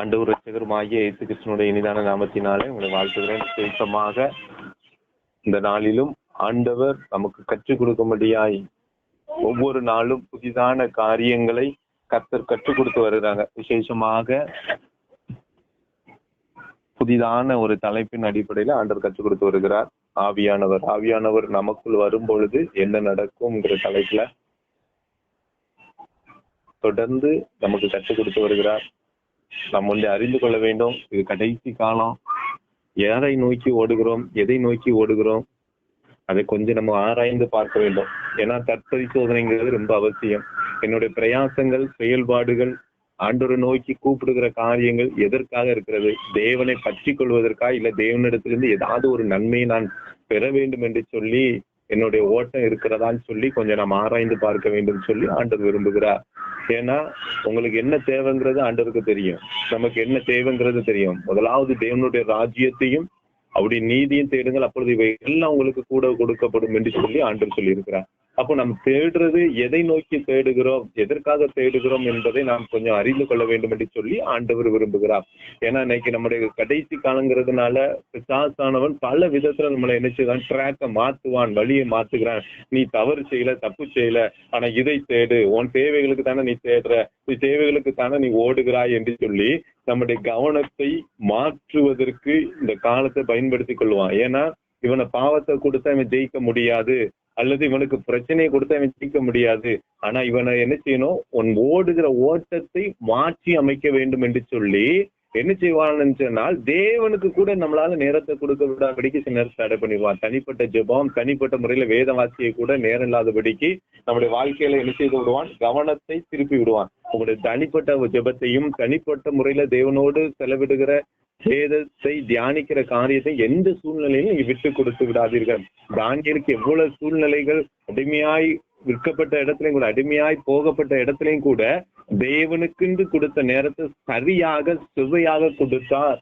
ஆண்டவர் ரட்சகருமாகிய இயேசு கிருஷ்ணனுடைய இனிதான நாமத்தினாலே உங்களை வாழ்த்துகிறேன். விசேஷமாக இந்த நாளிலும் ஆண்டவர் நமக்கு கற்றுக் கொடுக்கும்படியாய் ஒவ்வொரு நாளும் புதிதான காரியங்களை கர்த்தர் கற்றுக் கொடுத்து வருகிறாங்க. விசேஷமாக புதிதான ஒரு தலைப்பின் அடிப்படையில ஆண்டவர் கற்றுக் கொடுத்து வருகிறார். ஆவியானவர் ஆவியானவர் நமக்குள் வரும் பொழுது என்ன நடக்கும்ங்கிற தலைப்புல தொடர்ந்து நமக்கு கற்றுக் கொடுத்து வருகிறார். நாம் அறிந்து கொள்ள வேண்டும். இது கடைசி காலம். எதை நோக்கி ஓடுகிறோம்? எதை நோக்கி ஓடுகிறோம்? அதை கொஞ்சம் நம்ம ஆராய்ந்து பார்க்க வேண்டும். ஏன்னா தற்பரிசோதனைங்கிறது ரொம்ப அவசியம். என்னுடைய பிரயாசங்கள் செயல்பாடுகள் ஆண்டோரை நோக்கி கூப்பிடுகிற காரியங்கள் எதற்காக இருக்கிறது? தேவனை பற்றி கொள்வதற்கா? இல்ல தேவனிடத்திலிருந்து ஏதாவது ஒரு நன்மையை நான் பெற வேண்டும் என்று சொல்லி என்னுடைய ஓட்டம் இருக்கிறதான்னு சொல்லி கொஞ்சம் நாம் ஆராய்ந்து பார்க்க வேண்டும் சொல்லி ஆண்டவர் விரும்புகிறார். ஏன்னா உங்களுக்கு என்ன தேவைங்கிறது ஆண்டவருக்கு தெரியும். நமக்கு என்ன தேவைங்கிறது தெரியும். முதலாவது தேவனுடைய ராஜ்யத்தையும் அப்படி நீதியும் தேடுங்கள். அப்பொழுது இவை எல்லாம் உங்களுக்கு கூட கொடுக்கப்படும் என்று சொல்லி ஆண்டவர் சொல்லி இருக்கிறார் அப்போ நம்ம தேடுறது எதை நோக்கி தேடுகிறோம் எதற்காக தேடுகிறோம் என்பதை நாம் கொஞ்சம் அறிந்து கொள்ள வேண்டும் என்று சொல்லி ஆண்டவர் விரும்புகிறார். ஏன்னா இன்னைக்கு நம்முடைய கடைசி காலங்கிறதுனால பிசாசானவன் பல விதத்துல நம்மளை நினைச்சுதான் செய்வான் ட்ராக்கை மாத்துவான் வழியை மாத்துகிறான். நீ தவறு செய்யல தப்பு செய்யல ஆனா இதை தேடு. உன் தேவைகளுக்கு தானே நீ தேடுற. நீ தேவைகளுக்கு தானே நீ ஓடுகிறாய் என்று சொல்லி நம்முடைய கவனத்தை மாற்றுவதற்கு இந்த காலத்தை பயன்படுத்தி கொள்வான். ஏன்னா இவனை பாவத்தை கொடுத்தா இவன் ஜெயிக்க முடியாது. அல்லது இவனுக்கு பிரச்சனையை கொடுத்து இவன் ஜெயிக்க முடியாது. ஆனா இவனை என்ன செய்யணும்? உன் ஓடுகிற ஓட்டத்தை மாற்றி அமைக்க வேண்டும் என்று சொல்லி என்ன செய்வான்னு சொன்னால் தேவனுக்கு கூட நம்மளால நேரத்தை கொடுக்க விடாதபடிக்கு சில நேரத்தை தடை பண்ணிடுவான். தனிப்பட்ட ஜெபம் தனிப்பட்ட முறையில வேத வாசியை கூட நேரம் இல்லாதபடிக்கு நம்முடைய வாழ்க்கையில என்ன செய்து விடுவான்? கவனத்தை திருப்பி விடுவான். உங்களுடைய தனிப்பட்ட ஜெபத்தையும் தனிப்பட்ட முறையில தேவனோடு செலவிடுகிற வேதத்தை தியானிக்கிற காரியத்தை எந்த சூழ்நிலையிலும் நீங்க விட்டு கொடுத்து விடாதீர்கள். தானியருக்கு எவ்வளவு சூழ்நிலைகள் அடிமையாய் விற்கப்பட்ட இடத்துலயும் கூட அடிமையாய் போகப்பட்ட இடத்துலயும் கூட தேவனுக்கு கொடுத்த நேரத்தை சரியாக சுவையாக கொடுத்தார்.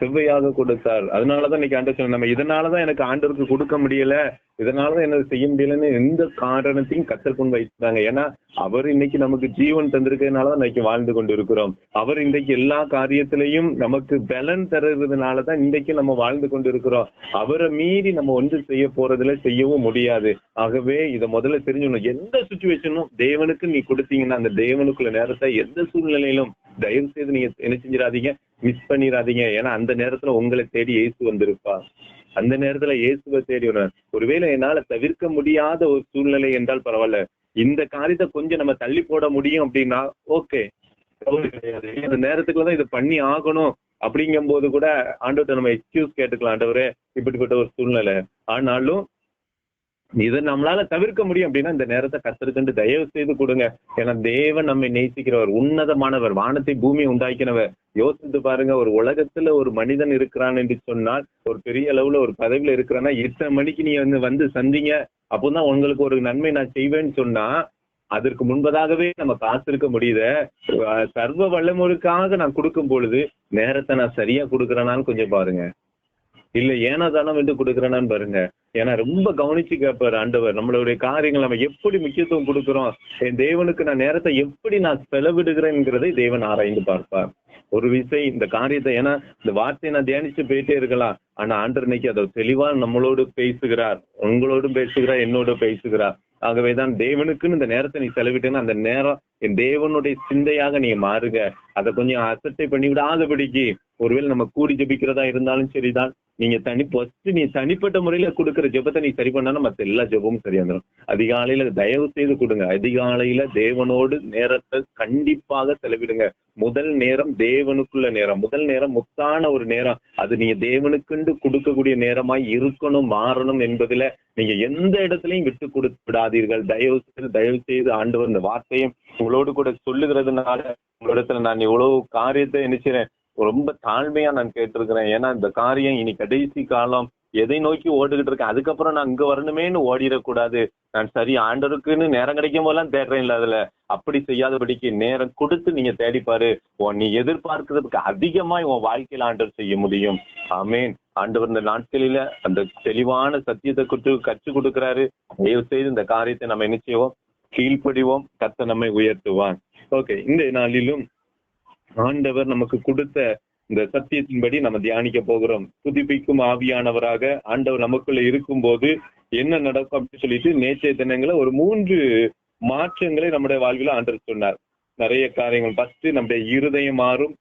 செவ்வையாக கொடுத்தார். அதனாலதான் இன்னைக்கு ஆண்டு சொன்ன நம்ம இதனாலதான் எனக்கு ஆண்டவருக்கு கொடுக்க முடியல இதனாலதான் என்ன செய்ய முடியலன்னு எந்த காரணத்தையும் கத்தற்கொண்டு வைத்தாங்க ஏன்னா அவர் இன்னைக்கு நமக்கு ஜீவன் தந்திருக்கிறதுனாலதான் இன்னைக்கு வாழ்ந்து கொண்டு இருக்கிறோம் அவர் இன்றைக்கு எல்லா காரியத்திலையும் நமக்கு பலன் தருறதுனாலதான் இன்றைக்கு நம்ம வாழ்ந்து கொண்டு இருக்கிறோம் அவரை மீறி நம்ம ஒன்று செய்ய போறதுல செய்யவும் முடியாது. ஆகவே இதை முதல்ல தெரிஞ்சுக்கணும். எந்த சுச்சுவேஷனும் தேவனுக்கு நீ கொடுத்தீங்கன்னா அந்த தேவனுக்குள்ள நேரத்தை எந்த சூழ்நிலையிலும் தயவு செய்து நீங்க என்ன செஞ்சிடாதீங்க. மிஸ் பண்ணிடாதீங்க ஏன்னா அந்த நேரத்துல உங்களை தேடி இயேசு வந்திருப்பா. அந்த நேரத்துல இயேசுவை தேடி ஒருவேளை என்னால தவிர்க்க முடியாத ஒரு சூழ்நிலை என்றால் பரவாயில்ல. இந்த காரியத்தை கொஞ்சம் நம்ம தள்ளி போட முடியும் அப்படின்னா ஓகே. கிடையாது. இந்த நேரத்துக்குள்ள தான் இதை பண்ணி ஆகணும் அப்படிங்கும் போது கூட ஆண்டவர்கிட்ட நம்ம எக்ஸ்கியூஸ் கேட்டுக்கலாம் ஆண்டவரே. இப்படிப்பட்ட ஒரு சூழ்நிலை. ஆனாலும் இதை நம்மளால தவிர்க்க முடியும் அப்படின்னா இந்த நேரத்தை கத்திருக்கண்டு தயவு செய்து கொடுங்க. ஏன்னா தேவன் நம்மை நேசிக்கிறவர் உன்னதமானவர் வானத்தை பூமியை உண்டாக்கினவர். யோசித்து பாருங்க ஒரு உலகத்துல ஒரு மனிதன் இருக்கிறான் என்று சொன்னால் ஒரு பெரிய அளவுல ஒரு பதவியில இருக்கிறான்னா எத்தனை மணிக்கு நீ வந்து வந்து சந்திங்க அப்போதான் உங்களுக்கு ஒரு நன்மை நான் செய்வேன்னு சொன்னா அதற்கு முன்பதாகவே நம்ம காத்திருக்க முடியுத. சர்வ வல்லமுறைக்காக நான் கொடுக்கும் பொழுது நேரத்தை நான் சரியா கொடுக்கறேனான்னு கொஞ்சம் பாருங்க. இல்ல ஏனா தானம் என்று கொடுக்கறேனான்னு பாருங்க. ஏன்னா ரொம்ப கவனிச்சு கேட்பாரு ஆண்டவர் நம்மளுடைய காரியங்கள் நம்ம எப்படி முக்கியத்துவம் கொடுக்கிறோம் என் தேவனுக்கு நான் நேரத்தை எப்படி நான் செலவிடுகிறேன்ங்கிறதை தேவன் ஆராய்ந்து பார்ப்பார். ஒரு விசை இந்த காரியத்தை ஏன்னா இந்த வார்த்தையை நான் தியானிச்சு போயிட்டே இருக்கலாம். ஆனா ஆண்டர் இன்னைக்கு அதை தெளிவா நம்மளோடு பேசுகிறார். உங்களோடும் பேசுகிறார் என்னோட பேசுகிறார். ஆகவேதான் தேவனுக்குன்னு இந்த நேரத்தை நீ செலவிட்டேன்னா அந்த நேரம் என் தேவனுடைய சிந்தையாக நீ மாறுங்க அதை கொஞ்சம் அசட்டை பண்ணி விடாதபடிக்கு ஒருவேளை நம்ம கூடி ஜபிக்கிறதா இருந்தாலும் சரிதான். நீங்க தனி ஃபர்ஸ்ட் நீ தனிப்பட்ட முறையில கொடுக்குற ஜெபத்தை நீ சரி பண்ணா மத்த எல்லா ஜெபமும் சரி வந்துடும் அதிகாலையில தயவு செய்து கொடுங்க. அதிகாலையில தேவனோடு நேரத்தை கண்டிப்பாக செலவிடுங்க. முதல் நேரம் தேவனுக்குள்ள நேரம். முதல் நேரம் முத்தான ஒரு நேரம். அது நீங்க தேவனுக்குண்டு கொடுக்கக்கூடிய நேரமாய் இருக்கணும் மாறணும் என்பதுல நீங்க எந்த இடத்துலயும் விட்டு கொடுத்து விடாதீர்கள். தயவு செய்து தயவு செய்து ஆண்டவர் இந்த வார்த்தையும் உங்களோடு கூட சொல்லுகிறதுனால உங்களிடத்துல நான் இவ்வளவு காரியத்தை நினைச்சிறேன் ரொம்ப தாழ்மையா நான் கேட்டிருக்கிறேன். ஏன்னா இந்த காரியம் இனி கடைசி காலம் எதை நோக்கி ஓடிக்கிட்டு இருக்கேன் அதுக்கப்புறம் நான் அங்க வரணுமேன்னு ஓடிடக்கூடாது. நான் சரி ஆண்டருக்குன்னு நேரம் கிடைக்கும் போதெல்லாம் தேடுறேன் இல்ல அதுல. அப்படி செய்யாதபடிக்கு நேரம் கொடுத்து நீங்க தேடிப்பாரு உன் நீ எதிர்பார்க்கிறதுக்கு அதிகமா உன் வாழ்க்கையில ஆண்டவர் செய்ய முடியும். ஆமேன். ஆண்டவர் இந்த நாட்களில அந்த தெளிவான சத்தியத்தை கொடுத்து கற்றுக் கொடுக்கிறாரு. தயவு செய்து இந்த காரியத்தை நம்ம என்ன செய்வோம்? கீழ்ப்படிவோம். கத்த நம்மை உயர்த்துவான் ஓகே இந்த நாளிலும் ஆண்டவர் நமக்கு கொடுத்த இந்த சத்தியத்தின்படி நம்ம தியானிக்க போகிறோம். புதுப்பிக்கும் ஆவியானவராக ஆண்டவர் நமக்குள்ள இருக்கும்போது என்ன நடக்கும் அப்படின்னு சொல்லிட்டு நேற்றைய தினங்களை ஒரு மூன்று மாற்றங்களை நம்முடைய வாழ்வில் ஆண்டவர் சொன்னார். நிறைய காரியங்கள். ஃபர்ஸ்ட் நம்முடைய இருதயம் மாறும்.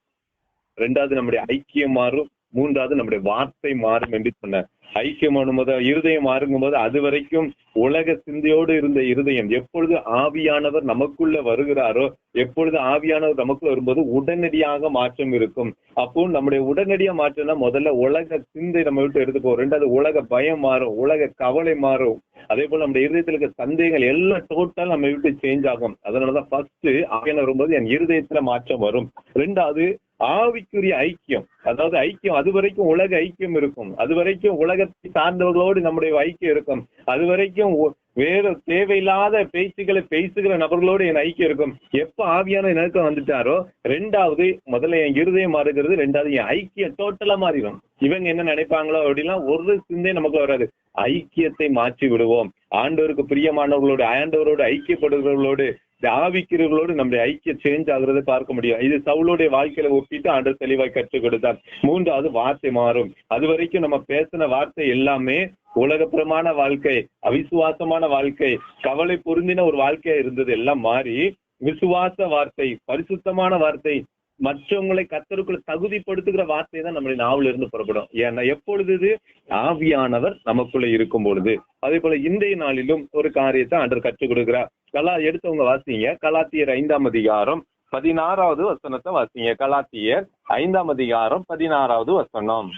ரெண்டாவது நம்முடைய ஐக்கியம் மாறும். மூன்றாவது நம்முடைய வார்த்தை மாறும் என்று சொன்ன ஐக்கியமானும் போது இருதயம் மாறுங்கும் போது அது வரைக்கும் உலக சிந்தையோடு இருந்த இருதயம் எப்பொழுது ஆவியானவர் நமக்குள்ள வருகிறாரோ எப்பொழுது ஆவியானவர் நமக்குள்ள வரும்போது உடனடியாக மாற்றம் இருக்கும். அப்போ நம்முடைய உடனடியா மாற்றம்னா முதல்ல உலக சிந்தை நம்ம விட்டு எடுத்து போகும் ரெண்டாவது உலக பயம் மாறும் உலக கவலை மாறும். அதே போல நம்முடைய இருதயத்தில் இருக்க சந்தேகங்கள் எல்லாம் டோட்டல் நம்ம விட்டு சேஞ்ச் ஆகும். அதனாலதான் ஃபர்ஸ்ட் ஆவியான வரும்போது என் இருதயத்துல மாற்றம் வரும். ரெண்டாவது ஆவிக்குரிய ஐக்கியம். அதாவது ஐக்கியம் அது வரைக்கும் உலக ஐக்கியம் இருக்கும். அது வரைக்கும் உலகத்தை சார்ந்தவர்களோடு நம்முடைய ஐக்கியம் இருக்கும். அது வரைக்கும் வேற தேவையில்லாத பேச்சுகளை பேசுகிற நபர்களோடு என் ஐக்கியம் இருக்கும். எப்ப ஆவியான நெருக்கம் வந்துட்டாரோ ரெண்டாவது முதல்ல என் இருதயம் மாறுகிறது ரெண்டாவது என் ஐக்கியம் டோட்டலா மாறிடும். இவங்க என்ன நினைப்பாங்களோ அப்படின்னா ஒரு சிந்தை நமக்கு வராது. ஐக்கியத்தை மாற்றி விடுவோம் ஆண்டவருக்கு பிரியமானவர்களோடு ஆண்டவரோடு ஐக்கியப்படுகிறவர்களோடு இந்த ஆவிக்கிறவர்களோடு நம்முடைய ஐக்கிய சேஞ்ச் ஆகுறதை பார்க்க முடியும். இது சவுளுடைய வாழ்க்கையில ஒப்பிட்டு ஆண்டவர் தெளிவாய் கற்றுக் கொடுத்தார். மூன்றாவது வார்த்தை மாறும். அது வரைக்கும் நம்ம பேசின வார்த்தை எல்லாமே உலகப்புறமான வாழ்க்கை அவிசுவாசமான வாழ்க்கை கவலை பொருந்தின ஒரு வாழ்க்கையா இருந்தது. எல்லாம் மாறி விசுவாச வார்த்தை பரிசுத்தமான வார்த்தை மற்றவங்களை கத்தருக்குள்ள தகுதிப்படுத்துகிற வார்த்தை தான் நம்முடைய நாவல இருந்து புறப்படும். ஏன்னா எப்பொழுது இது ஆவியானவர் நமக்குள்ள இருக்கும் பொழுது அதே போல இன்றைய நாளிலும் ஒரு காரியத்தை அன்று கற்றுக் கொடுக்கிறார். கலா எடுத்தவங்க வாசிங்க. கலாத்தியர் ஐந்தாம் அதிகாரம் பதினாறாவது வசனத்தை வாசிங்க. கலாத்தியர் ஐந்தாம் அதிகாரம் பதினாறாவது வசனம்.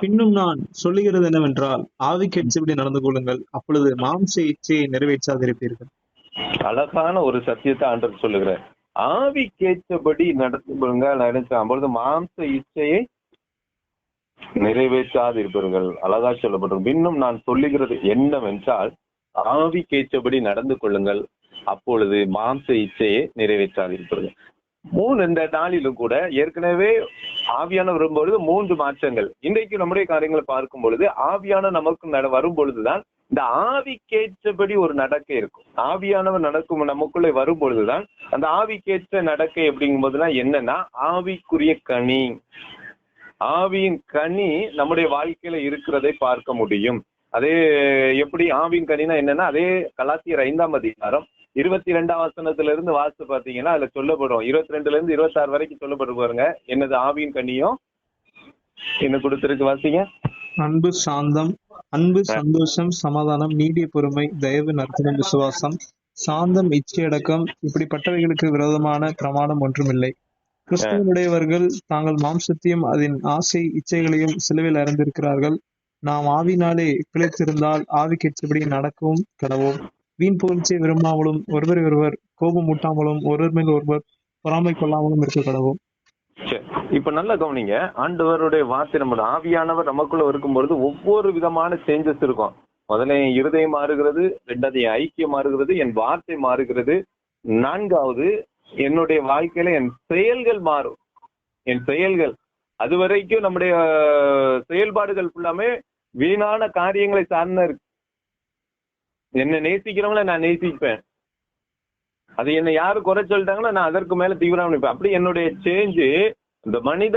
பின்னும் நான் சொல்லுகிறது என்னவென்றால் ஆவிக்கு எச்சபடி நடந்து கொள்ளுங்கள். அப்பொழுது மாம்ச இச்சையை நிறைவேற்றாதிருப்பீர்கள். அழகான ஒரு சத்தியத்தை ஆண்டவர் சொல்லுகிறார். ஆவி கேட்டபடி நடத்துங்க நினைச்சா பொழுது மாம்ச இச்சையை நிறைவேற்றாது இருப்பீர்கள் அழகா சொல்லப்பட்டிருக்கும் இன்னும் நான் சொல்லுகிறது என்னவென்றால் ஆவி கேட்டபடி நடந்து கொள்ளுங்கள். அப்பொழுது மாம்ச இச்சையை நிறைவேற்றாது இருப்பீர்கள் மூணு இந்த நாளிலும் கூட ஏற்கனவே ஆவியான வரும்பொழுது மூன்று மாற்றங்கள். இன்றைக்கு நம்முடைய காரியங்களை பார்க்கும் பொழுது ஆவியான நமக்கு நட வரும் பொழுதுதான் இந்த ஆவிக்கேற்றபடி ஒரு நடக்கை இருக்கும். ஆவியானவர் நடக்கும் நமக்குள்ளே வரும் பொழுதுதான் அந்த ஆவிக்கேற்ற நடக்கை அப்படிங்கும் போதுலாம் என்னன்னா ஆவிக்குரிய கனி. ஆவியின் கனி நம்முடைய வாழ்க்கையில இருக்கிறதை பார்க்க முடியும். அதே எப்படி ஆவியின் கனினா என்னன்னா அதே கலாத்தியர் ஐந்தாம் அதிகாரம் இருபத்தி ரெண்டாம் வசனத்துல இருந்து வாசித்து பாத்தீங்கன்னா அதுல சொல்லப்படும். இருபத்தி ரெண்டுல இருந்து இருபத்தி ஆறு வரைக்கும் சொல்லப்பட்டு பாருங்க. என்னது ஆவியின் கனியும் என்ன கொடுத்துருக்கு வாசிங்க. அன்பு சாந்தம் அன்பு சந்தோஷம் சமாதானம் நீடிய பொறுமை தயவு நற்குணம் விசுவாசம் சாந்தம் இச்சையடக்கம் இப்படிப்பட்டவைகளுக்கு விரோதமான பிரமாணம் ஒன்றுமில்லை. கிறிஸ்துவனுடையவர்கள் தாங்கள் மாம்சத்தையும் அதன் ஆசை இச்சைகளையும் சிலுவையில் அறிந்திருக்கிறார்கள். நாம் ஆவினாலே பிழைத்திருந்தால் ஆவிக்கேற்றபடி நடக்கவும் கடவோம். வீண் புகழ்ச்சியை விரும்பாமலும் ஒருவரை ஒருவர் கோபம் ஊட்டாமலும் ஒருவர் மேல் ஒருவர் பொறாமை கொள்ளாமலும் இருக்க கடவோம். சரி. இப்ப நல்லா கவனிங்க. ஆண்டவருடைய வார்த்தை நம்ம ஆவியானவர் நமக்குள்ள இருக்கும் பொழுது ஒவ்வொரு விதமான சேஞ்சஸ் இருக்கும். முதல்ல என் இருதயம் மாறுகிறது ரெண்டாவது என் ஐக்கியம் மாறுகிறது என் வார்த்தை மாறுகிறது. நான்காவது என்னுடைய வாழ்க்கையில என் செயல்கள் மாறும். என் செயல்கள். அது வரைக்கும் நம்முடைய செயல்பாடுகள் ஃபுல்லாமே வீணான காரியங்களை சார்ந்த இருக்கு. என்ன நேசிக்கிறவங்கள நான் நேசிப்பேன். அது என்ன யாரு குறை சொல்லிட்டாங்கன்னா நான் அதற்கு மேல தீவிரம் நினைப்பேன் அப்படி என்னுடைய சேஞ்சு இந்த மனித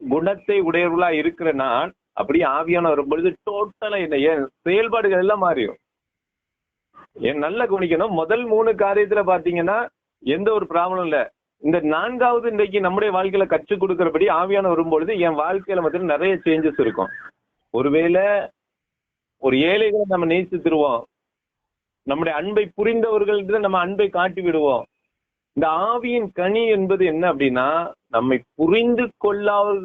குணத்தை உடையவர்களா இருக்கிற நான் அப்படி ஆவியான வரும்பொழுது டோட்டலா என்ன என் செயல்பாடுகள் எல்லாம் மாறியும் என் நல்லா கவனிக்கணும். முதல் மூணு காரியத்துல பாத்தீங்கன்னா எந்த ஒரு ப்ராப்ளம் இல்ல. இந்த நான்காவது இன்றைக்கு நம்முடைய வாழ்க்கையில கற்றுக் கொடுக்கிறபடி ஆவியான வரும்பொழுது என் வாழ்க்கையில மட்டும் நிறைய சேஞ்சஸ் இருக்கும். ஒருவேளை ஒரு ஏழைகளை நம்ம நேசித்துருவோம். நம்முடைய அன்பை புரிந்தவர்கள்ட்ட நம்ம அன்பை காட்டி விடுவோம். இந்த ஆவியின் கனி என்பது என்ன அப்படின்னா நம்மை புரிந்து கொள்ளாமல்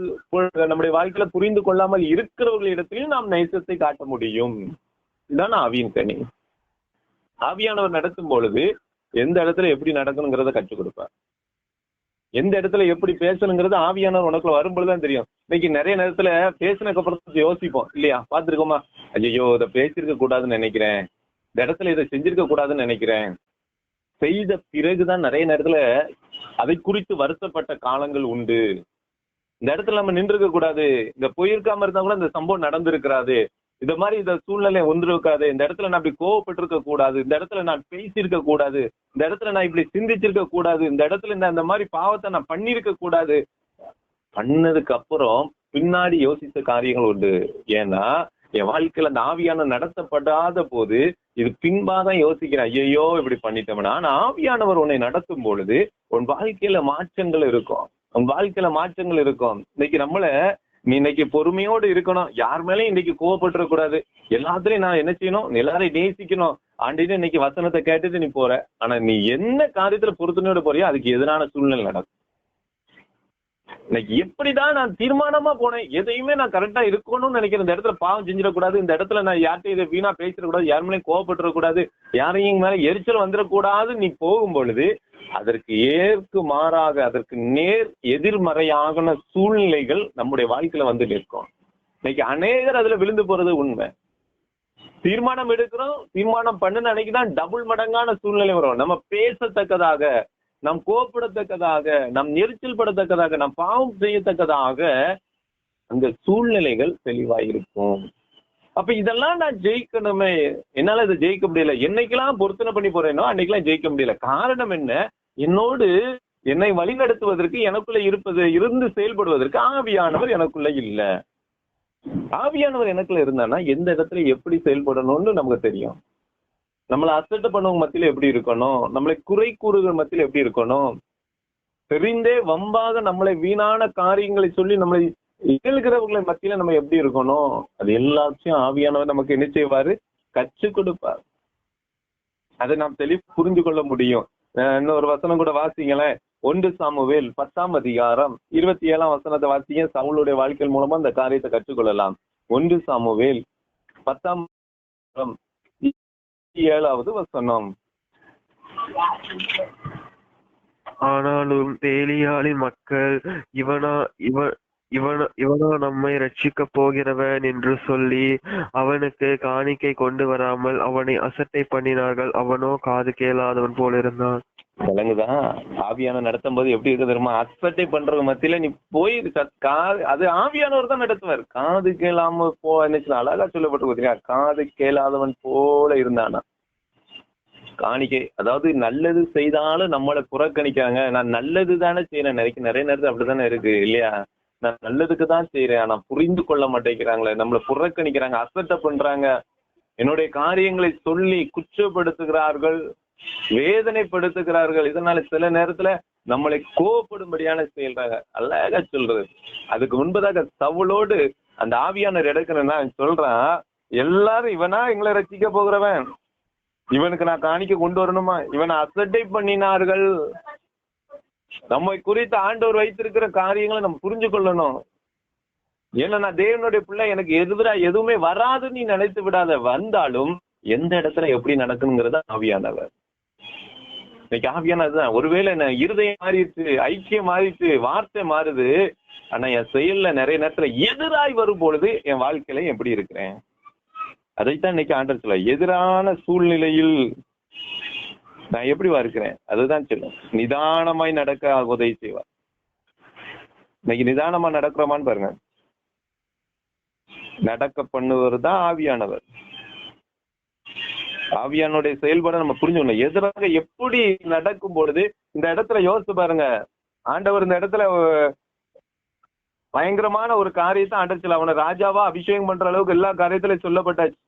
நம்முடைய வாழ்க்கையில புரிந்து கொள்ளாமல் இருக்கிறவர்களிடத்திலும் நாம் நைசத்தை காட்ட முடியும். இதுதான் ஆவியின் கனி. ஆவியானவர் நடத்தும் பொழுது எந்த இடத்துல எப்படி நடக்கணுங்கிறத கற்றுக் கொடுப்பார். எந்த இடத்துல எப்படி பேசணுங்கிறது ஆவியானவர் உனக்குள்ள வரும்பொழுதுதான் தெரியும். இன்னைக்கு நிறைய நேரத்துல பேசினதுக்கு அப்புறம் யோசிப்போம். இல்லையா? பாத்துருக்கோமா ஐயோ இதை பேசிருக்க கூடாதுன்னு நினைக்கிறேன். இந்த இடத்துல இதை செஞ்சிருக்க கூடாதுன்னு நினைக்கிறேன். செய்த பிறகுதான் நிறைய நேரத்துல அதை குறித்து வருத்தப்பட்ட காலங்கள் உண்டு. இந்த இடத்துல நம்ம நின்றுக்க கூடாது. இந்த போயிருக்காம இருந்தா கூட இந்த சம்பவம் நடந்திருக்கிறாது இந்த மாதிரி இந்த சூழ்நிலை ஒன்றிருக்காது. இந்த இடத்துல நான் இப்படி கோவப்பட்டிருக்க கூடாது. இந்த இடத்துல நான் பேசியிருக்க கூடாது. இந்த இடத்துல நான் இப்படி சிந்திச்சிருக்க கூடாது. இந்த இடத்துல இந்த இந்த மாதிரி பாவத்தை நான் பண்ணியிருக்க கூடாது. பண்ணதுக்கு அப்புறம் பின்னாடி யோசித்த காரியங்கள் உண்டு. ஏன்னா என் வாழ்க்கையில அந்த ஆவியான நடத்தப்படாத போது இது பின்பாதான் யோசிக்கிறேன் ஐயோ இப்படி பண்ணிட்டோம்னா ஆனா ஆவியானவர் உன்னை நடத்தும் பொழுது உன் வாழ்க்கையில மாற்றங்கள் இருக்கும். உன் வாழ்க்கையில மாற்றங்கள் இருக்கும். இன்னைக்கு நம்மள நீ இன்னைக்கு பொறுமையோடு இருக்கணும். யார் மேலயும் இன்னைக்கு கோவப்பட்டுற கூடாது. எல்லாத்துலயும் நான் என்ன செய்யணும்? எல்லாரையும் நேசிக்கணும். ஆண்டிட்டு இன்னைக்கு வசனத்தை கேட்டுட்டு நீ போற. ஆனா நீ என்ன காரியத்துல பொறுத்துணையோட போறியோ அதுக்கு எதிரான சூழ்நிலை நடக்கும். இன்னைக்கு எப்படிதான் நான் தீர்மானமா போனேன் எதையுமே நான் கரெக்டா இருக்கணும்னு நினைக்கிறேன். இந்த இடத்துல பாவம் செஞ்சிடக்கூடாது. இந்த இடத்துல நான் யார்கிட்ட இதை வீணா பேசிடக்கூடாது யார் கோவப்பட்டுறக்கூடாது யாரையும் மேல எரிச்சல் வந்துடக்கூடாது நீ போகும் பொழுது அதற்கு ஏற்கு மாறாக அதற்கு நேர் எதிர்மறையான சூழ்நிலைகள் நம்முடைய வாழ்க்கையில வந்து நிற்கும். இன்னைக்கு அநேகர் அதுல விழுந்து போறது உண்மை. தீர்மானம் எடுக்கிறோம் தீர்மானம் பண்ணுன அன்னைக்கு தான் டபுள் மடங்கான சூழ்நிலை வரும். நம்ம பேசத்தக்கதாக நம் கோபப்படத்தக்கதாக நம் எரிச்சல் படத்தக்கதாக நாம் பாவம் செய்யத்தக்கதாக அந்த சூழ்நிலைகள் தெளிவாயிருக்கும். அப்ப இதெல்லாம் நான் ஜெயிக்கணுமே என்னால இதை ஜெயிக்க முடியல. என்னைக்கெல்லாம் பொருத்தனை பண்ணி போறேனோ அன்னைக்கெல்லாம் ஜெயிக்க முடியல. காரணம் என்ன? என்னோடு என்னை வழிநடத்துவதற்கு எனக்குள்ள இருப்பது இருந்து செயல்படுவதற்கு ஆவியானவர் எனக்குள்ள இல்ல. ஆவியானவர் எனக்குள்ள இருந்தானா எந்த இடத்துல எப்படி செயல்படணும்னு நமக்கு தெரியும். நம்மளை அசட்ட பண்ணவங்க மத்தியில எப்படி இருக்கணும்? நம்மளை குறை கூறுகள் மத்தியில எப்படி இருக்கணும்? தெரிந்தே வம்பாக நம்மளை வீணான காரியங்களை சொல்லி நம்மளை இயல்கிறவர்களை மத்தியில நம்ம எப்படி இருக்கணும்? அது எல்லாத்தையும் ஆவியானவர் நமக்கு என்ன செய்வாரு? கற்றுக் கொடுப்பார். அதை நாம் தெளிவு புரிந்து கொள்ள முடியும். இன்னொரு வசனம் கூட வாசிங்களேன். ஒன்று சாமுவேல் பத்தாம் அதிகாரம் இருபத்தி ஏழாம் வசனத்தை வாசிங்க. சவுளுடைய வாழ்க்கை மூலமா அந்த காரியத்தை கற்றுக்கொள்ளலாம். ஒன்று சாமுவேல் பத்தாம் ஏழாவது வசனம். ஆனாலும் பேலியாளின் மக்கள் இவனா இவ இவன இவனா நம்மை ரட்சிக்க போகிறவன் என்று சொல்லி அவனுக்கு காணிக்கை கொண்டு வராமல் அவனை அசட்டை பண்ணினார்கள். அவனோ காது கேளாதவன் போல விளங்குதான் ஆவியான நடத்தும் போது எப்படி இருக்கு தெரியுமா? அசட்டை பண்றது மத்தியில நீ போய் காது அது ஆவியானவர் தான் நடத்துவார். காது கேளாம போ என்ன அழகா சொல்லப்பட்டு பார்த்தீங்களா காது கேளாதவன் போல இருந்தானா? காணிக்கை அதாவது நல்லது செய்தாலும் நம்மளை புறக்கணிக்காங்க நான் நல்லது தானே செய்யறேன் நிறைய நிறைய நேரத்துல அப்படித்தானே இருக்கு இல்லையா? நான் நல்லதுக்கு தான் செய்யறேன் ஆனா புரிந்து கொள்ள மாட்டேங்கிறாங்களே. நம்மளை புறக்கணிக்கிறாங்க அசட்டை பண்றாங்க. என்னுடைய காரியங்களை சொல்லி குற்றப்படுத்துகிறார்கள். வேதனைப்படுத்துகிறார்கள். இதனால சில நேரத்துல நம்மளை கோவப்படும்படியான செயல்றாங்க. அழகா சொல்றது. அதுக்கு முன்பதாக சவுளோடு அந்த ஆவியானவர் எடுக்கணும்னா சொல்றான்? எல்லாரும் இவனா எங்களை ரசிக்க போகிறவன். இவனுக்கு நான் காணிக்க கொண்டு வரணுமா? இவனை அசட்டை பண்ணினார்கள். நம்மை குறித்து ஆண்டவர் வைத்திருக்கிற காரியங்களை நம்ம புரிஞ்சு கொள்ளணும். ஏன்னா நான் தேவனுடைய பிள்ளை எனக்கு எதிராக எதுவுமே வராதுன்னு நீ நினைத்து விடாத. வந்தாலும் எந்த இடத்துல எப்படி நடக்கணுங்கிறத ஆவியானவர். இன்னைக்கு ஆவியான அதுதான். ஒருவேளை நான் இருதயம் மாறிடுச்சு ஐக்கியம் மாறிடுச்சு வார்த்தை மாறுது. ஆனா என் செயல்ல நிறைய நேரத்துல எதிராய் வரும் பொழுது என் வாழ்க்கையில எப்படி இருக்கிறேன்? அதைத்தான் இன்னைக்கு ஆண்டர் சொல்ல எதிரான சூழ்நிலையில் நான் எப்படி இருக்கிறேன் அதுதான் சொல்லும் நிதானமாய் நடக்க உதவி செய்வார். இன்னைக்கு நிதானமா நடக்கிறோமான்னு பாருங்க. நடக்க பண்ணுவர் தான் ஆவியானவர். ஆவியானுடைய செயல்பாடை நம்ம புரிஞ்சுக்கணும். எதிராக எப்படி நடக்கும் பொழுது இந்த இடத்துல யோசிச்சு பாருங்க. ஆண்டவர் இந்த இடத்துல பயங்கரமான ஒரு காரியத்தை ஆண்டத்தில் அவனை ராஜாவா அபிஷேகம் பண்ற அளவுக்கு எல்லா காரியத்திலும் சொல்லப்பட்டாச்சு.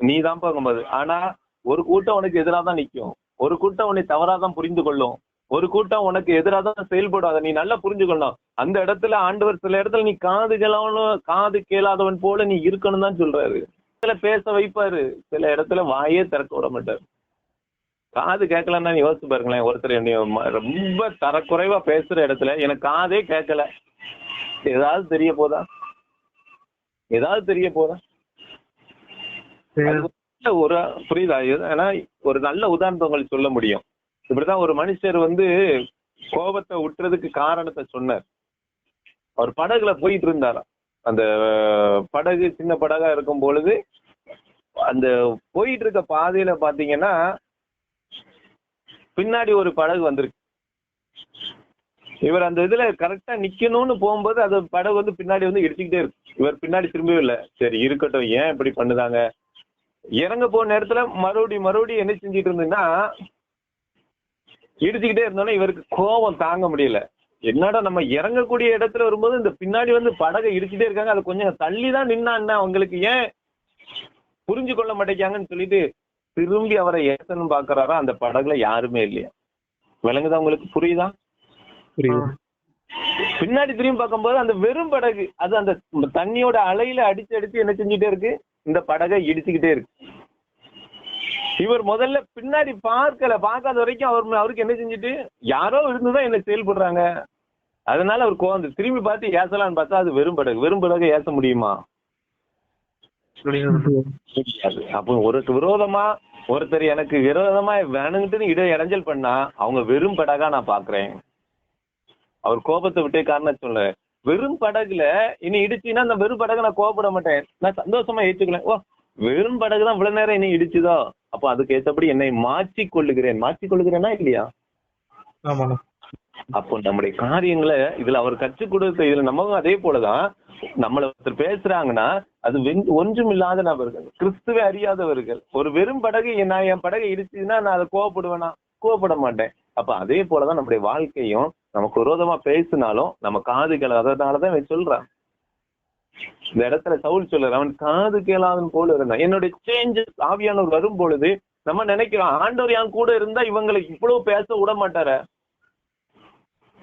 நீ தான் பார்க்கும்போது. ஆனா ஒரு கூட்டம் உனக்கு எதிராக தான் நிற்கும் ஒரு கூட்டம் உன்னை தவறாதான் புரிந்து கொள்ளும் ஒரு கூட்டம் உனக்கு எதிராக தான் செயல்படும். அதை நீ நல்லா புரிஞ்சுக்கணும். அந்த இடத்துல ஆண்டவர் சில இடத்துல நீ காது கேளாவனும் காது கேளாதவன் போல நீ இருக்கணும் தான் சொல்றாரு. சில பேச வைப்பாரு. சில இடத்துல வாயே திறக்க விட மாட்டாரு. காது கேட்கலன்னா நீ யோசிச்சு பாருங்களேன் ஒருத்தர் என்னைய ம- ரொம்ப தரக்குறைவா பேசுற இடத்துல எனக்கு காதே கேட்கல. ஏதாவது தெரிய போதா? ஏதாவது தெரிய போதா? ஒரு புரியுதா? ஏன்னா ஒரு நல்ல உதாரணத்தை உங்களுக்கு சொல்ல முடியும். இப்படிதான் ஒரு மனுஷர் வந்து கோபத்தை விட்டுறதுக்கு காரணத்தை சொன்னார். அவர் படகுல போயிட்டு இருந்தாராம். அந்த படகு சின்ன படகா இருக்கும் பொழுது அந்த போயிட்டு இருக்க பாதையில பாத்தீங்கன்னா பின்னாடி ஒரு படகு வந்திருக்கு. இவர் அந்த இதுல கரெக்டா நிக்கணும்னு போகும்போது அது படகு வந்து பின்னாடி வந்து இடிச்சுக்கிட்டே இருக்கு இவர் பின்னாடி திரும்பவே இல்லை. சரி இருக்கட்டும். ஏன் இப்படி பண்ணுதாங்க? இறங்க போன நேரத்துல மறுபடியும் மறுபடியும் என்ன செஞ்சிட்டு இருந்தீங்கன்னா இடிச்சுக்கிட்டே இருந்தோன்னா இவருக்கு கோபம் தாங்க முடியல. என்னடா நம்ம இறங்கக்கூடிய இடத்துல வரும்போது இந்த பின்னாடி வந்து படகை இடிச்சுட்டே இருக்காங்க. அது கொஞ்சம் தள்ளி தான் நின்னா அவங்களுக்கு ஏன் புரிஞ்சு கொள்ள மாட்டேங்காங்கன்னு சொல்லிட்டு திரும்பி அவரை ஏசன்னு பாக்குறாரா அந்த படகுல யாருமே இல்லையா? விளங்குதா உங்களுக்கு? புரியுதா? புரியுது. பின்னாடி திரும்பி பார்க்கும்போது அந்த வெறும் படகு அது அந்த தண்ணியோட அலையில அடிச்சு அடிச்சு என்ன செஞ்சுட்டே இருக்கு? இந்த படகை இடிச்சுக்கிட்டே இருக்கு. இவர் முதல்ல பின்னாடி பார்க்கல பார்க்காத வரைக்கும் அவர் அவருக்கு என்ன செஞ்சுட்டு யாரோ இருந்துதான் என்ன செயல்படுறாங்க. அதனால அவர் கோவந்து திரும்பி பார்த்து ஏசலான்னு பார்த்தா அது வெறும் படகு வெறும் படகு ஏச முடியுமா? முடியாது. அப்போ ஒரு விரோதமா ஒருத்தர் எனக்கு விரோதமா வேணுங்கிட்டு இட இடைஞ்சல் பண்ணா அவங்க வெறும் படகா நான் பாக்குறேன் அவர் கோபத்தை விட்டே காரணம் சொல்ல வெறும் படகுல இனி இடிச்சுன்னா அந்த வெறும் படகு நான் கோபப்பட மாட்டேன். நான் சந்தோஷமா ஏற்றுக்கலாம் ஓ வெறும் படகு தான் இவ்வளவு நேரம் இனி இடிச்சுதோ? அப்போ அதுக்கு ஏற்றபடி என்னை மாற்றி கொள்ளுகிறேன் மாற்றி கொள்ளுகிறேன்னா இல்லையா அப்போ நம்முடைய காரியங்களை இதுல அவர் கற்றுக் கொடுத்த இதுல நமக்கும் அதே போலதான். நம்மள ஒருத்தர் பேசுறாங்கன்னா அது வென்- ஒன்றுமில்லாத நபர்கள். கிறிஸ்துவை அறியாதவர்கள். ஒரு வெறும் படகு நான் என் படகை இடிச்சுன்னா நான் அதை கோவப்படுவேனா? கோவப்பட மாட்டேன். அப்ப அதே போலதான் நம்முடைய வாழ்க்கையும் நமக்கு விரோதமா பேசினாலும் நம்ம காதுகள் அதனாலதான் சொல்றான். இந்த இடத்துல சவுல் சொல்லுற அவன் காது கேளாதன் போல இருந்தான். என்னுடைய சேஞ்சஸ் ஆவியானவர் வரும் பொழுது நம்ம நினைக்கிறோம் ஆண்டவர் என் கூட இருந்தா இவங்களை இவ்வளவு பேச விட மாட்டார?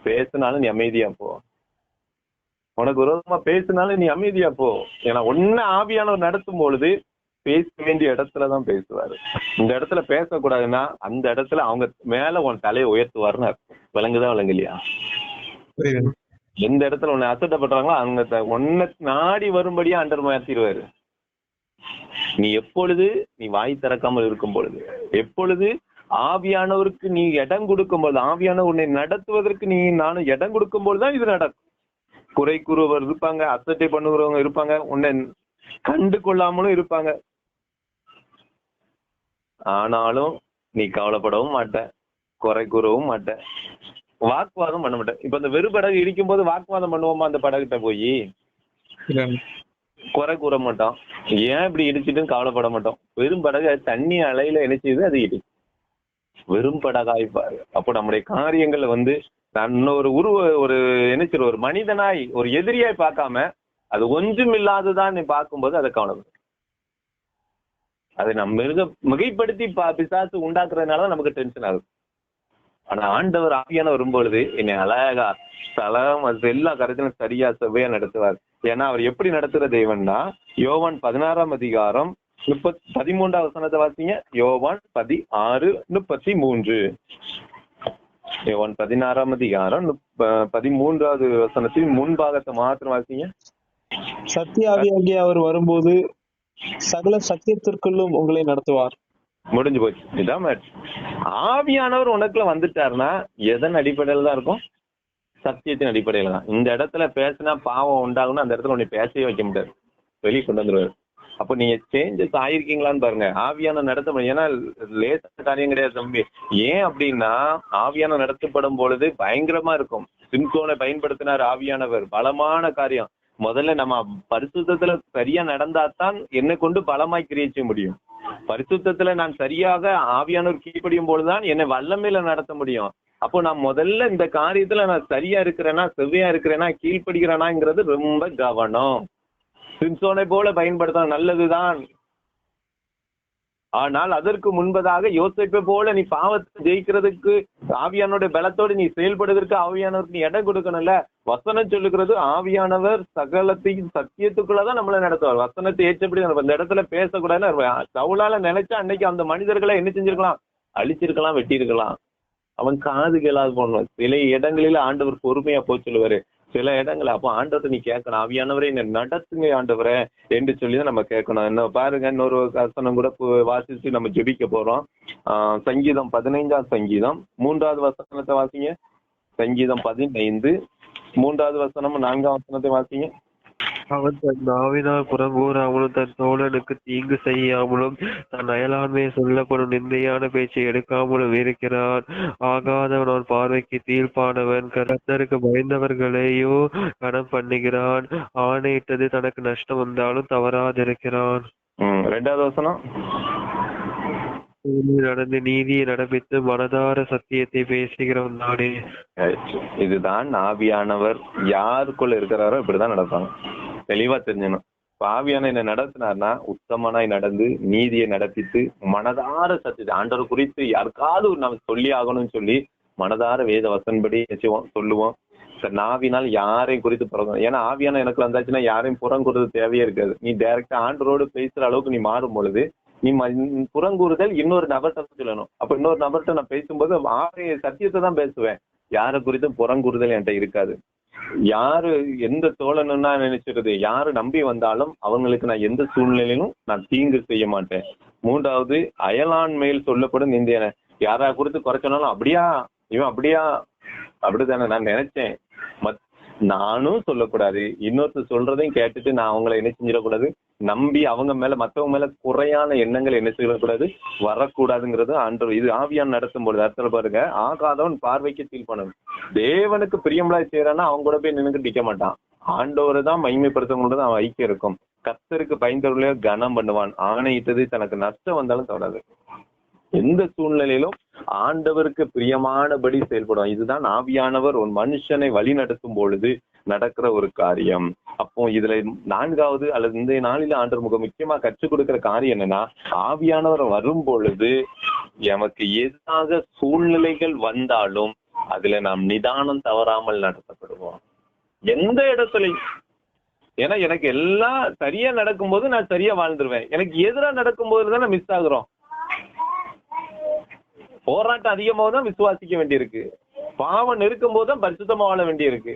பேசினாலும் நீ அமைதியா போ. உனக்கு விரோதமா பேசினாலும் நீ அமைதியா போ. ஏன்னா ஒன்னு ஆவியானவர் நடத்தும் பொழுது பேச வேண்டிய இடத்துலதான் பேசுவாரு. இந்த இடத்துல பேசக்கூடாதுன்னா அந்த இடத்துல அவங்க மேல உன் தலையை உயர்த்துவாருன்னு விளங்குதா விளங்கலையா? புரியுது. எந்த இடத்துல உன்னை அசட்டப்படுறாங்களோ அங்க உன்னை நாடி வரும்படியா அண்டர் மாத்திடுவாரு நீ எப்பொழுது நீ வாய் திறக்காமல் இருக்கும் பொழுது எப்பொழுது ஆவியானவருக்கு நீ இடம் கொடுக்கும் பொழுது ஆவியான உன்னை நடத்துவதற்கு நீ நானும் இடம் கொடுக்கும் பொழுதுதான் இது நடக்கும். குறை கூறுவர் இருப்பாங்க அசட்டை பண்ணுகிறவங்க இருப்பாங்க உன்னை கண்டு கொள்ளாமலும் இருப்பாங்க. ஆனாலும் நீ கவலைப்படவும் மாட்ட குறை கூறவும் மாட்ட. வாக்குவாதம் பண்ண மாட்டேன். இப்ப இந்த வெறு படகு இடிக்கும் போது வாக்குவாதம் பண்ணுவோமா அந்த படகுகிட்ட போய்? குறை கூற மாட்டோம். ஏன் இப்படி இடிச்சிட்டுன்னு கவலைப்பட மாட்டோம். வெறும் படகு தண்ணி அலையில செய்யுது அது இடி. வெறும் படகாய்ப்பாரு அப்போ நம்முடைய காரியங்களை வந்து நான் ஒரு உருவ ஒரு என்ன ஒரு மனிதனாய் ஒரு எதிரியாய் பார்க்காம அது ஒன்றும் இல்லாததான் நீ பார்க்கும்போது அதை கவனம் அதை நம்ம மிருக மிகைப்படுத்தி பிசாசு உண்டாக்குறதுனால தான் நமக்கு டென்ஷன் ஆகுது. ஆனா ஆண்டவர் ஆவியான வரும்பொழுது என்னை அழகா ஸ்தலம் அது எல்லா கருத்திலும் சரியா செவ்வையா நடத்துவார். ஏன்னா அவர் எப்படி நடத்துற தெய்வம்னா யோவான் பதினாறாம் அதிகாரம் முப்பத் பதிமூன்றாவது வசனத்தை வாசிங்க. யோவான் பதி ஆறு முப்பத்தி மூன்று யோவான் பதினாறாம் அதிகாரம் பதிமூன்றாவது வசனத்தின் முன்பாகத்தை மாத்திரம் வாசிங்க. சத்தியாவியாகிய அவர் வரும்போது சகல சத்தியத்திற்குள்ளும் உங்களை நடத்துவார். முடிஞ்சு போச்சு. இதான் ஆவியானவர் உனக்குள்ள வந்துட்டாருன்னா எதன் அடிப்படையில தான் இருக்கும்? சத்தியத்தின் அடிப்படையில தான். இந்த இடத்துல பேசினா பாவம் உண்டாகும்னா அந்த இடத்துல உன்னை பேசவே வைக்க முடியாது. வெளியே கொண்டு வந்துருவாரு. அப்போ நீங்க சேஞ்சஸ் ஆயிருக்கீங்களான்னு பாருங்க. ஆவியான நடத்த ஏன்னா லேசான காரியம் கிடையாது தம்பி. ஏன் அப்படின்னா ஆவியான நடத்தப்படும் பொழுது பயங்கரமா இருக்கும். சிம்கோனை பயன்படுத்தினார் ஆவியானவர். பலமான காரியம். முதல்ல நம்ம பரிசுத்தத்துல சரியா நடந்தாதான் என்னை கொண்டு பலமாய் கிரியை செய்ய முடியும். பரிசுத்தத்துல நான் சரியாக ஆவியானோர் கீழ்ப்படியும் பொழுதுதான் என்னை வல்லமையில நடத்த முடியும். அப்போ நான் முதல்ல இந்த காரியத்துல நான் சரியா இருக்கிறேனா செவ்வையா இருக்கிறேனா கீழ்ப்படுகிறேனாங்கிறது ரொம்ப கவனம். சிம்சோனை போல பயன்படுத்தணும் நல்லதுதான். ஆனால் அதற்கு முன்பதாக யோசிப்பை போல நீ பாவத்தை ஜெயிக்கிறதுக்கு ஆவியானோட பலத்தோடு நீ செயல்படுவதற்கு ஆவியானோருக்கு நீ இடம் கொடுக்கணும்ல? வசனம் சொல்லுகிறது ஆவியானவர் சகலத்தையும் சத்தியத்துக்குள்ளதான் நம்மள நடத்துவார். வசனத்தை ஏற்றபடி நம்ம இடத்துல பேசக்கூடாதுன்னு சவுலால நினைச்சா அன்னைக்கு அந்த மனிதர்களை என்ன செஞ்சிருக்கலாம்? அழிச்சிருக்கலாம் வெட்டியிருக்கலாம். அவன் காது கேளாது போடணும் சில இடங்களில ஆண்டவர் பொறுமையா போய் சொல்லுவாரு. சில இடங்கள் அப்போ ஆண்டவரை நீ கேட்கணும். அவியானவரை என்ன நடத்துங்க ஆண்டவரை என்று சொல்லி தான் நம்ம கேட்கணும். என்ன பாருங்க இன்னொரு வசனம் கூட வாசிச்சு நம்ம ஜெபிக்க போறோம். ஆஹ் சங்கீதம் பதினைஞ்சாம் சங்கீதம். மூன்றாவது வசனத்தை வாசிங்க. சங்கீதம் பதினைந்து மூன்றாவது வசனம் நான்காம் வசனத்தை வாசிங்க. அவன் தன் நாவினால் புறங்கூறாமலும் தன் தோழனுக்கு தீங்கு செய்யாமலும் தன் அயலாண்மையை சொல்லப்படும் நிந்தையான பேச்சை எடுக்காமலும் இருக்கிறான். ஆகாதவன் அவன் பார்வைக்கு தீர்ப்பானவன். கர்த்தருக்கு பயந்தவர்களையோ கனம் பண்ணுகிறான். ஆணையிட்டது தனக்கு நஷ்டம் வந்தாலும் தவறாதிருக்கிறான். ரெண்டாவது வசனம். பூமியில் நடந்து நீதியை நடப்பித்து மனதார சத்தியத்தை பேசுகிறவன் நானே. இதுதான் ஆவியானவர் யாருக்குள்ள இருக்கிறாரோ இப்படிதான் நடப்பாங்க. தெளிவா தெரிஞ்சணும் இப்ப ஆவியான என்ன நடத்தினார்னா உத்தமனாய் நடந்து நீதியை நடத்திட்டு மனதார சத்தியத்தை ஆண்டவர் குறித்து யாருக்காவது நம்ம சொல்லி ஆகணும்னு சொல்லி மனதார வேத வசன்படி வச்சுவோம் சொல்லுவோம். நாவினால் யாரையும் குறித்து பிறகு ஏன்னா ஆவியான எனக்கு வந்தாச்சுன்னா யாரையும் புறங்குறது தேவையே இருக்காது. நீ டைரக்டா ஆண்டரோடு பேசுற அளவுக்கு நீ மாறும் பொழுது நீ புறங்கூறுதல் இன்னொரு நபர்கிட்ட சொல்லணும். அப்ப இன்னொரு நபர்கிட்ட நான் பேசும்போது ஆவிய சத்தியத்தை தான் பேசுவேன். யாரை குறித்தும் புறங்கூறுதல் என்கிட்ட இருக்காது. யாரு எந்த தோழனுன்னா நினைச்சிருது யாரு நம்பி வந்தாலும் அவங்களுக்கு நான் எந்த சூழ்நிலையிலும் நான் தீங்கு செய்ய மாட்டேன். மூன்றாவது அயலாண்மையில் சொல்லப்படும் இந்த யாரா குறித்து குறைச்சனாலும் அப்படியா இவன் அப்படியா? அப்படித்தானே நான் நினைச்சேன். நானும் சொல்லக்கூடாது. இன்னொருத்தர் சொல்றதையும் கேட்டுட்டு நான் அவங்கள என்ன செஞ்சிடக்கூடாது? நம்பி அவங்க மேல மத்தவங்க மேல குறையான எண்ணங்கள் என்ன செய்யக்கூடாது? வரக்கூடாதுங்கிறது ஆண்டு இது ஆவியான் நடத்தும் பொழுது. அர்த்தம் பாருங்க ஆகாதவன் பார்வைக்கு ஃபீல் பண்ணணும் தேவனுக்கு பிரியமலா செய்யறான்னா அவங்க கூட போய் நின்னுக்கு நிக்க மாட்டான். ஆண்டவரை தான் மகிமைப்படுத்தவங்களோட தான் அவன் ஐக்கியம் இருக்கும். கர்த்தருக்கு பயந்தவர்களையோ கனம் பண்ணுவான். ஆணையிட்டது தனக்கு நஷ்டம் வந்தாலும் தொடாது. எந்த சூழ்நிலையிலும் ஆண்டவருக்கு பிரியமானபடி செயல்படும். இதுதான் ஆவியானவர் ஒரு மனுஷனை வழி நடத்தும் பொழுது நடக்கிற ஒரு காரியம். அப்போ இதுல நான்காவது அல்லது இந்த நாளில ஆண்டவர் முக முக்கியமா கற்றுக் கொடுக்கிற காரியம் என்னன்னா ஆவியானவர் வரும் பொழுது எமக்கு எதிராக சூழ்நிலைகள் வந்தாலும் அதுல நாம் நிதானம் தவறாமல் நடத்தப்படுவோம். எந்த இடத்துலையும். ஏன்னா எனக்கு எல்லாம் சரியா நடக்கும்போது நான் சரியா வாழ்ந்துருவேன். எனக்கு எதிரா நடக்கும்போது தானே மிஸ் ஆகுறோம். போராட்டம் அதிகமாக தான் விசுவாசிக்க வேண்டியிருக்கு. பாவம் நெருக்கும் போது தான் பரிசுத்தமா வாழ வேண்டியிருக்கு.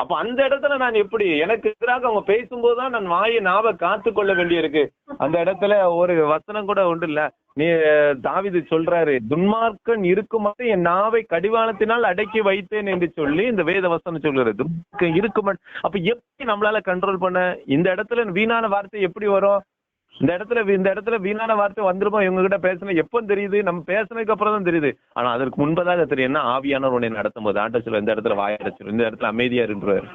அப்ப அந்த இடத்துல நான் எப்படி எனக்கு எதிராக அவங்க பேசும்போது தான் நான் வாயை நாவ காத்து கொள்ள வேண்டியிருக்கு. அந்த இடத்துல ஒரு வசனம் கூட உண்டு இல்ல? நீ தாவிது சொல்றாரு துன்மார்க்கன் இருக்கும் என் நாவை கடிவாளத்தினால் அடக்கி வைத்தேன் என்று சொல்லி இந்த வேத வசனம் சொல்கிறது துன்மார்க்கன் இருக்கும் அப்ப எப்படி நம்மளால கண்ட்ரோல் பண்ண? இந்த இடத்துல வீணான வார்த்தை எப்படி வரும்? இந்த இடத்துல இந்த இடத்துல வீணான வார்த்தை வந்துருமோ இவங்க கிட்ட பேசணும் எப்போ தெரியுது? நம்ம பேசினதுக்கு அப்புறம் தான் தெரியுது. ஆனா அதற்கு முன்பதாக தெரியும் என்ன ஆவியானவர் உன்னை நடத்தும் போது ஆண்ட சொல்ல இந்த இடத்துல வாயடைச்சிரும் இந்த இடத்துல அமைதியா இருந்துருவாரு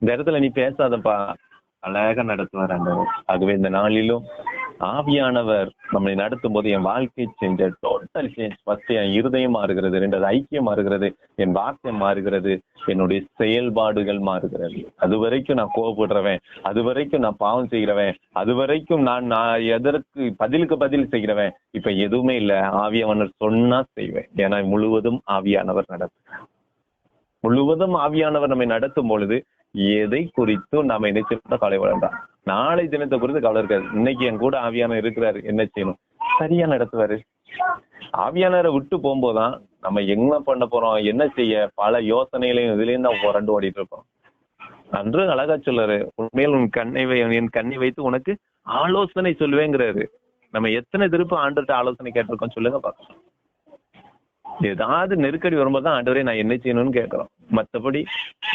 இந்த இடத்துல நீ பேசாதப்பா. அழகா நடத்துவார் ஆண்டவர். ஆகவே இந்த நாளிலும் ஆவியானவர் நம்மை நடத்தும் போது என் வாழ்க்கை செஞ்ச டோட்டல் சேஞ்ச் ஃபர்ஸ்ட் என் இருதயம் மாறுகிறது ரெண்டாவது ஐக்கியம் மாறுகிறது என் வார்த்தை மாறுகிறது என்னுடைய செயல்பாடுகள் மாறுகிறது. அது வரைக்கும் நான் கோவப்படுறவன் அது வரைக்கும் நான் பாவம் செய்கிறவன் அது வரைக்கும் நான் நான் எதற்கு பதிலுக்கு பதில் செய்கிறவன் இப்ப எதுவுமே இல்ல. ஆவியானவர் சொன்னா செய்வேன். ஏன்னா முழுவதும் ஆவியானவர் நடத்து முழுவதும் ஆவியானவர் நம்மை நடத்தும் பொழுது எதை குறித்தும் நாம என்ன செய்யணும்? கவலை வேண்டாம் நாளை தினத்தை குறித்து கவலை இருக்காது. இன்னைக்கு என் கூட ஆவியான இருக்கிறாரு. என்ன செய்யணும்? சரியா நடத்துவாரு. ஆவியானரை விட்டு போகும்போதுதான் நம்ம என்ன பண்ண போறோம்? என்ன செய்ய? பல யோசனைகளையும் இதுலயும் தான் புரண்டு ஓடிட்டு இருப்போம் அன்று அழகா சொல்றாரு. உண்மையில் உன் கண்ணை வை என் கண்ணை வைத்து உனக்கு ஆலோசனை சொல்லுவேங்கிறாரு. நம்ம எத்தனை திருப்பம் ஆண்டுகிட்ட ஆலோசனை கேட்டிருக்கோம் சொல்லுங்க பாக்கலாம். ஏதாவது நெருக்கடி வரும்போது தான் ஆண்டவரே நான் என்ன செய்யணும்னு கேட்கிறோம். மத்தபடி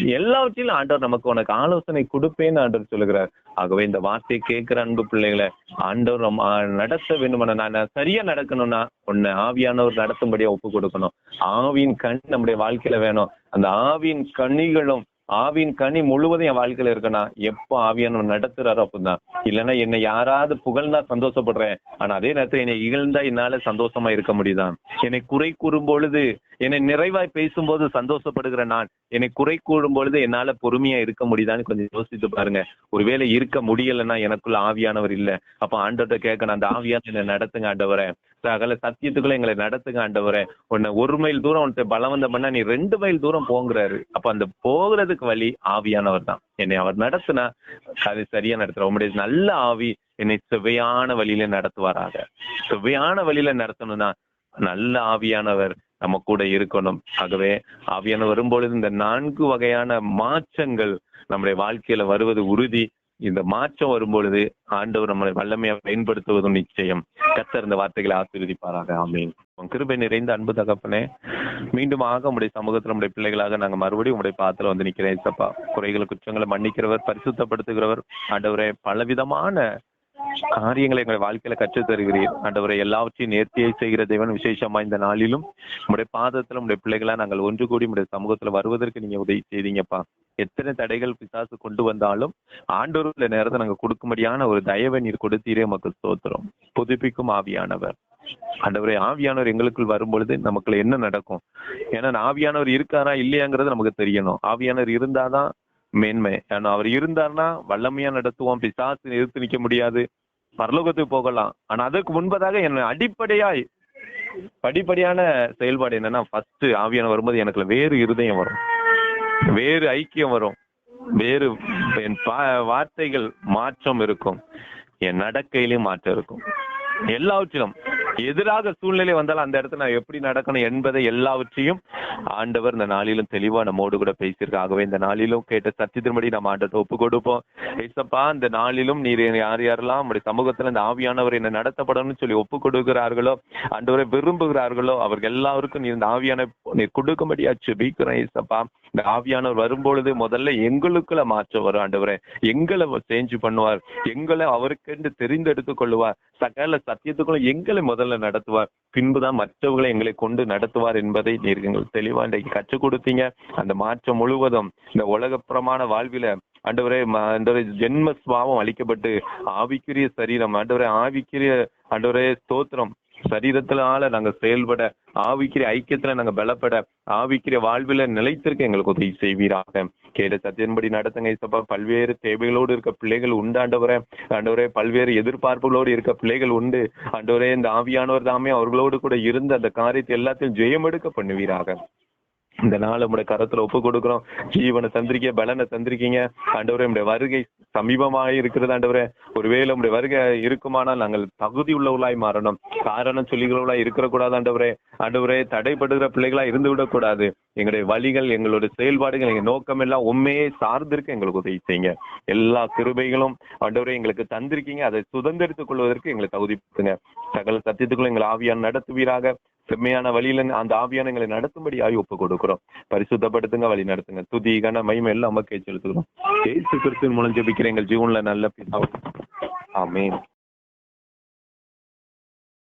எல்லாவற்றிலும் ஆண்டவர் நமக்கு உனக்கு ஆலோசனை கொடுப்பேன்னு ஆண்டவர் சொல்லுகிறார். ஆகவே இந்த வார்த்தையை கேட்கிற அன்பு பிள்ளைகளை ஆண்டவர் நடத்த வேண்டுமான நான் சரியா நடக்கணும்னா உன்னை ஆவியானவர் நடத்தும்படியா ஒப்பு கொடுக்கணும். ஆவியின் கண் நம்முடைய வாழ்க்கையில வேணும். அந்த ஆவியின் கனிகளும் ஆவியின் கனி முழுவதும் என் வாழ்க்கையில இருக்கணும் எப்போ ஆவியானவர் நடத்துறாரோ அப்படிதான் இல்லைன்னா என்னை யாராவது புகழ்ந்தா சந்தோஷப்படுறேன். ஆனா அதே நேரத்தில் என்னை இகழ்ந்தா என்னால சந்தோஷமா இருக்க முடியுதான் என்னை குறை கூறும் பொழுது என்னை நிறைவாய் பேசும்போது சந்தோஷப்படுகிற நான் என்னை குறை கூறும் பொழுது என்னால பொறுமையா இருக்க முடியுதான்னு கொஞ்சம் யோசித்து பாருங்க. ஒருவேளை இருக்க முடியலைன்னா எனக்குள்ள ஆவியானவர் இல்ல. அப்ப ஆண்டவர்கிட்ட கேட்கணும் அந்த ஆவியான என்னை நடத்துங்க ஆண்டவரை. சகல சத்தியத்துக்குள்ள எங்களை நடத்துங்க ஆண்டவரே. உன்னை ஒரு மைல் தூரம் உன்னை பலவந்தம் பண்ணா நீ ரெண்டு மைல் தூரம் போங்கிறாரு. அப்ப அந்த போகிறதுக்கு வழி ஆவியானவர் தான். என்னை அவர் நடத்துனா அது சரியா நடத்துற. உங்களுடைய நல்ல ஆவி என்னை செவ்வையான வழியில நடத்துவாராக. செவ்வையான வழியில நடத்தணும்னா நல்ல ஆவியானவர் நம்ம கூட இருக்கணும். ஆகவே ஆவியான வரும்பொழுது இந்த நான்கு வகையான மாற்றங்கள் நம்முடைய வாழ்க்கையில வருவது உறுதி. இந்த மாற்றம் வரும்பொழுது ஆண்டவர் நம்மளை வல்லமையை பயன்படுத்துவதும் நிச்சயம். கத்தர் இந்த வார்த்தைகளை ஆசீர்வதிப்பாராக. ஆமீன். உன் கிருபை நிறைந்த அன்பு தகப்பனே மீண்டுமாக உங்களுடைய சமூகத்தில் நம்முடைய பிள்ளைகளாக நாங்க மறுபடியும் உங்களுடைய பாத்துல வந்து நிக்கிறேன் சப்பா குறைகள் குற்றங்களை மன்னிக்கிறவர் பரிசுத்தப்படுத்துகிறவர். ஆண்டவரே பலவிதமான காரியங்களை எங்களை வாழ்க்கையில கற்றுத் தருகிறீர். ஆண்டவரை எல்லாவற்றையும் நேர்த்தியை செய்கிற தேவன் விசேஷமா இந்த நாளிலும். உங்களுடைய பாதத்துல உங்களுடைய பிள்ளைகளா நாங்கள் ஒன்று கூடி உங்களுடைய சமூகத்துல வருவதற்கு நீங்க உதவி செய்தீங்கப்பா. எத்தனை தடைகள் பிசாசு கொண்டு வந்தாலும் ஆண்டவர் நேரத்தை நாங்க கொடுக்கும்படியான ஒரு தயவை நீர் கொடுத்தீரே மக்கள் சோத்துறோம் புதுப்பிக்கும் ஆவியானவர். ஆண்டவரை ஆவியானவர் எங்களுக்குள் வரும்பொழுது நமக்குள்ள என்ன நடக்கும்? ஏன்னா ஆவியானவர் இருக்காரா இல்லையாங்கிறது நமக்கு தெரியணும். ஆவியானவர் இருந்தாதான் மேன்மை. ஏன்னா அவர் இருந்தார்னா வல்லமையா நடத்துவோம். பிசாசு எதிர்த்து நிக்க முடியாது. பரலோகத்துக்கு போகலாம். ஆனா அதற்கு முன்பதாக என்ன அடிப்படையாய் படிப்படியான செயல்பாடு என்னன்னா ஃபர்ஸ்ட் ஆவியான வரும்போது எனக்கு வேறு இருதயம் வரும். வேறு ஐக்கியம் வரும். வேறு என் வார்த்தைகள் மாற்றம் இருக்கும். என் நடக்கையிலும் மாற்றம் இருக்கும். எல்லாவற்றிலும். எதிராக சூழ்நிலை வந்தாலும் அந்த இடத்துல நான் எப்படி நடக்கணும் என்பதை எல்லாவற்றையும் ஆண்டவர் இந்த நாளிலும் தெளிவா நம்மோடு கூட பேசியிருக்காங்க ஆகவே இந்த நாளிலும் கேட்ட சத்தியத்தின்படி நம்ம ஆண்டத்தை ஒப்பு கொடுப்போம் ஏசப்பா இந்த நாளிலும் நீர் யார் யாரெல்லாம் நம்முடைய சமூகத்துல இந்த ஆவியானவர் என்ன நடத்தப்படணும்னு சொல்லி ஒப்பு கொடுக்கிறார்களோ ஆண்டவரை விரும்புகிறார்களோ அவர்கள் எல்லாருக்கும் நீர் இந்த ஆவியான நீர் கொடுக்கும்படியா செபிக்கிறேன் ஏசப்பா. இந்த ஆவியானவர் வரும்பொழுது முதல்ல எங்களுக்குள்ள மாற்றம் வரும் ஆண்டவரே. எங்களை சேஞ்சு பண்ணுவார். எங்களை அவருக்கென்று தெரிந்தெடுத்துக் கொள்ளுவார். சகல சத்தியத்துக்குள்ள எங்களை முதல்ல நடத்துவார். பின்புதான் மற்றவர்களை எங்களை கொண்டு நடத்துவார் என்பதை நீங்கள் தெளிவா இன்றைக்கு கற்றுக் கொடுத்தீங்க. அந்த மாற்றம் முழுவதும் இந்த உலகப்புறமான வாழ்வில ஆண்டவரே ஆண்டவரே ஜென்ம சுவாவம் அளிக்கப்பட்டு ஆவிக்குரிய சரீரம் ஆண்டவரே ஆவிக்குரிய ஆண்டவரே ஸ்தோத்திரம். சரீரத்தினால நாங்க செயல்பட ஆவிக்கிற ஐக்கியத்துல நாங்க பலப்பட ஆவிக்கிற வாழ்வில நிலைத்திருக்க எங்களுக்கு உதவி செய்வீராக. கேட்ட சத்தியன்படி நடத்துங்க ஐசப்பா. பல்வேறு தேவைகளோடு இருக்க பிள்ளைகள் உண்டு ஆண்டவரே. ஆண்டவரே பல்வேறு எதிர்பார்ப்புகளோடு இருக்க பிள்ளைகள் உண்டு. ஆண்டவரே இந்த ஆவியானவர் தாமே அவர்களோடு கூட இருந்து அந்த காரியத்தை எல்லாத்தையும் ஜெயமெடுக்க பண்ணுவீராக. இந்த நாள் உங்களுடைய கரத்துல ஒப்பு கொடுக்கிறோம். ஜீவனை தந்திரிக்க பலனை தந்திருக்கீங்க. ஆண்டவரே உடைய வருகை சமீபமாக இருக்கிறது ஆண்டவரே. ஒருவேளை உடைய வருகை இருக்குமானால் நாங்கள் தகுதி உள்ளவர்களாய் மாறணும். காரணம் சொல்லிகளவர்களாய் இருக்கிற கூடாது ஆண்டவரே. ஆண்டவரே தடைப்படுகிற பிள்ளைகளா இருந்து விடக்கூடாது. எங்களுடைய வழிகள் எங்களுடைய செயல்பாடுகள் எங்க நோக்கம் எல்லாம் உண்மையே சார்ந்திருக்க எங்களுக்கு உதவி செய்யுங்க. எல்லா கிருபைகளும் ஆண்டவரே எங்களுக்கு தந்திருக்கீங்க. அதை சுதந்திரித்துக் கொள்வதற்கு எங்களை தகுதிப்படுத்துங்க. சகல சத்தியத்துக்குள்ள எங்களை ஆவியான் நடத்துவீராக. செம்மையான வழியில அந்த ஆவியான எங்களை நடத்தும்படி ஆய் ஒப்பு கொடுக்கிறோம். பரிசுத்தப்படுத்துங்க வழி நடத்துங்க. துதி கன மயம் எல்லாம் நமக்கே செலுத்துகிறோம். ஜெயிசு கிறிஸ்துவின் மூலம் ஜெபிக்கிற எங்கள் ஜீவன்ல நல்ல பிதாவும் ஆமென்.